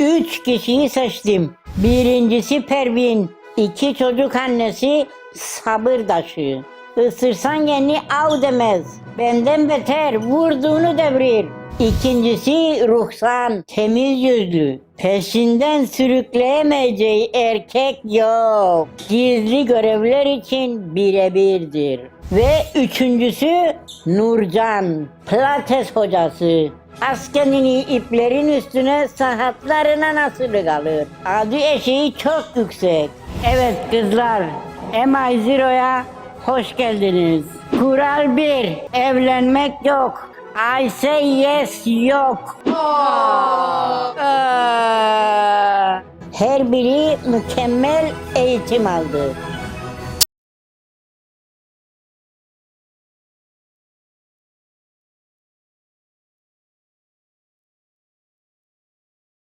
Üç kişiyi seçtim. Birincisi Pervin. iki çocuk annesi sabır taşı. Isırsan kendini av demez. Benden beter vurduğunu devirir. İkincisi Ruhsan, temiz yüzlü. Peşinden sürükleyemeyeceği erkek yok. Gizli görevler için birebirdir. Ve üçüncüsü Nurcan, pilates hocası. Az kendini iplerin üstüne saatlerine nasıl kalır. Adı eşiği çok yüksek. Evet kızlar, MI Zero'ya hoş geldiniz. Kural 1, evlenmek yok. I say yes yok. Aa, Her biri mükemmel eğitim aldı.